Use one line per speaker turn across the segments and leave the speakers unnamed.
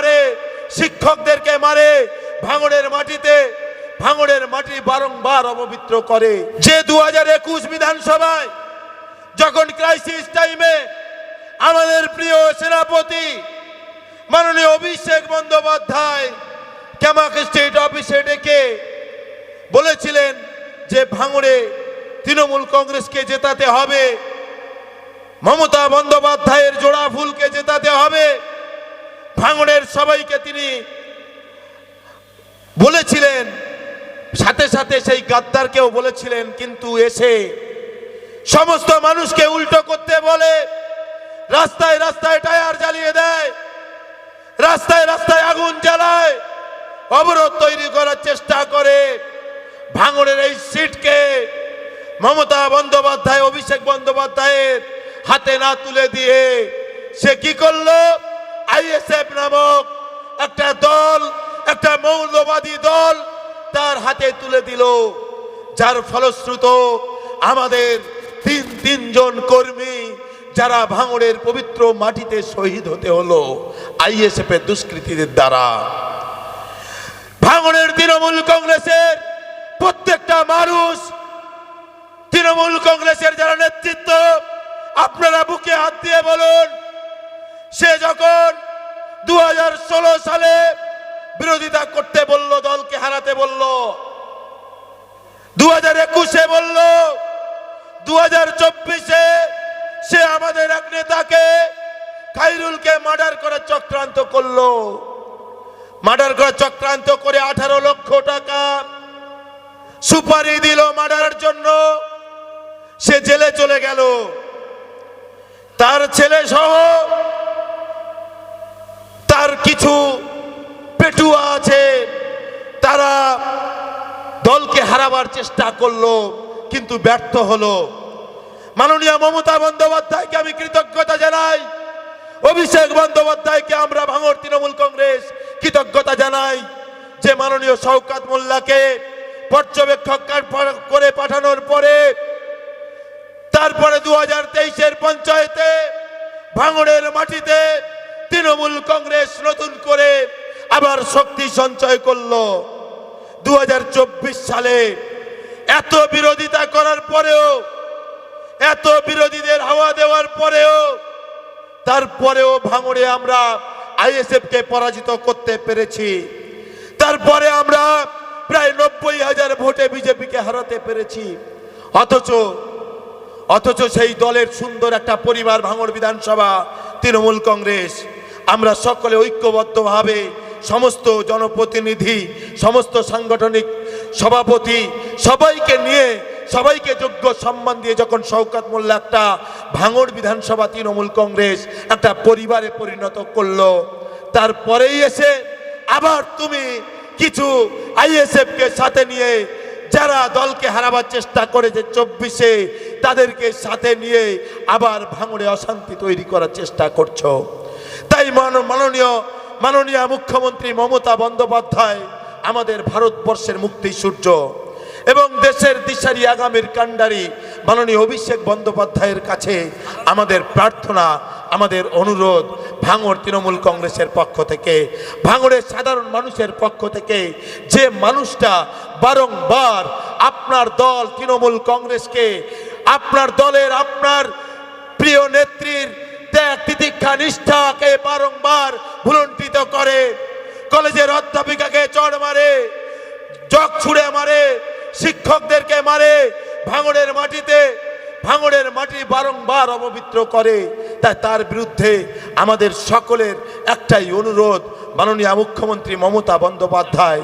মারে, শিক্ষকদেরকে মারে, ভাঙড়ের মাটিতে, ভাঙড়ের মাটি বারংবার অপবিত্র করে। যে দু হাজার একুশ বিধানসভায় যখন ক্রাইসিস টাইমে আমাদের প্রিয় সেনাপতি মাননীয় অভিষেক বন্দ্যোপাধ্যায় ক্যামাক স্টেট অফিসে ডেকে বলেছিলেন যে ভাঙড়ে তৃণমূল কংগ্রেসকে জেতাতে হবে, মমতা বন্দ্যোপাধ্যায়ের জোড়া ফুলকে জেতাতে হবে। ভাঙড়ের সবাইকে তিনি বলেছিলেন, সাথে সাথে সেই গাদ্দারকেও বলেছিলেন, কিন্তু এসে সমস্ত মানুষকে উল্টো করতে বলে, রাস্তায় রাস্তায় টায়ার জ্বালিয়ে দেয়, রাস্তায় রাস্তায় আগুন জ্বালায়, অবরোধ তৈরি করার চেষ্টা করে। ভাঙড়ের এই সিটকে মমতা বন্দ্যোপাধ্যায়, অভিষেক বন্দ্যোপাধ্যায়ের হাতে না তুলে দিয়ে সে কি করল? আইএসএফ নামক একটা দল, একটা মৌলবাদী দল তার হাতে তুলে দিল। যার ফলশ্রুত আমাদের তিন, তিনজন কর্মী যারা ভাঙড়ের পবিত্র মাটিতে শহীদ হতে হলো আইএসএফ এর দুষ্কৃতীদের দ্বারা। ভাঙড়ের তৃণমূল কংগ্রেসের প্রত্যেকটা মানুষ, তৃণমূল কংগ্রেসের যারা নেতৃত্ব, আপনারা বুকে হাত দিয়ে বলুন, সে যখন সালে বিরোধিতা করতে বলল, দলকে হারাতে বলল। দু একুশে বলল দু চব্বিশে সে আমাদের এক নেতাকে খাইরুলকে মার্ডার করার চক্রান্ত করল। মার্ডার করার চক্রান্ত করে আঠারো লক্ষ টাকা সুপারি দিল মার্ডারের জন্য। সে জেলে চলে গেল। তার ছেলে সহ কিছু পেটুয়া আছে, তারা দলকে হারাবার চেষ্টা করল, কিন্তু ব্যর্থ হলো। মাননীয় মমতা বন্দ্যোপাধ্যায়কে আমি কৃতজ্ঞতা জানাই, অভিষেক বন্দ্যোপাধ্যায়কে আমরা ভাঙর তৃণমূল কংগ্রেস কৃতজ্ঞতা জানাই, যে মাননীয় শওকাত মোল্লাকে পর্যবেক্ষক করে পাঠানোর পরে, তারপরে দু হাজার তেইশের পঞ্চায়েতে, ভাঙড়ের মাটিতে তৃণমূল কংগ্রেস নতুন করে আবার শক্তি সঞ্চয় করল। চব্বিশ সালে এত বিরোধিতা করার পরেও, এত বিরোধীদের হাওয়া দেওয়ার পরেও, তারপরেও ভাঙড়ে আমরা আইএসএফ কে পরাজিত করতে পেরেছি। তারপরে আমরা প্রায় নব্বই হাজার ভোটে বিজেপিকে হারাতে পেরেছি। অথচ অথচ সেই দলের সুন্দর একটা পরিবার ভাঙড় বিধানসভা, তৃণমূল কংগ্রেস। আমরা সকলে ঐক্যবদ্ধভাবে সমস্ত জনপ্রতিনিধি, সমস্ত সাংগঠনিক সভাপতি সবাইকে নিয়ে, সবাইকে যোগ্য সম্মান দিয়ে যখন শওকাত মোল্লা একটা ভাঙড় বিধানসভা তৃণমূল কংগ্রেস একটা পরিবারে পরিণত করল, তারপরেই এসে আবার তুমি কিছু আইএসএফকে সাথে নিয়ে যারা দলকে হারাবার চেষ্টা করেছে চব্বিশে, তাদেরকে সাথে নিয়ে আবার ভাঙড়ে অশান্তি তৈরি করার চেষ্টা করছ। তাই মাননীয় মাননীয় মুখ্যমন্ত্রী মমতা বন্দ্যোপাধ্যায় আমাদের ভারতবর্ষের মুক্তি সূর্য এবং দেশের দিশারি আগামীর কাণ্ডারি মাননীয় অভিষেক বন্দ্যোপাধ্যায়ের কাছে আমাদের প্রার্থনা, আমাদের অনুরোধ ভাঙড় তৃণমূল কংগ্রেসের পক্ষ থেকে, ভাঙড়ের সাধারণ মানুষের পক্ষ থেকে যে মানুষটা বারংবার আপনার দল তৃণমূল কংগ্রেসকে, আপনার দলের আপনার প্রিয় নেত্রীর ত্যাগ তিতিক্ষা নিষ্ঠাকে বারংবার ভুলণ্ঠিত করে, কলেজের অধ্যাপিকাকে চড় মারে, জগ ছুড়ে মারে, শিক্ষকদেরকে মারে ভাঙড়ের মাটিতে ভাঙড়ের মাটি বারংবার অপবিত্র করে। তাই তার বিরুদ্ধে আমাদের সকলের একটাই অনুরোধ মাননীয় মুখ্যমন্ত্রী মমতা বন্দ্যোপাধ্যায়,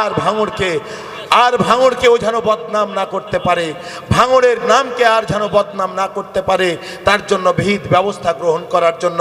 আর ভাঙড়কে আর ভাঙড়কেও যেন বদনাম না করতে পারে ভাঙড়ের নামকে আর যেন বদনাম না করতে পারে, তার জন্য ভিত ব্যবস্থা গ্রহণ করার জন্য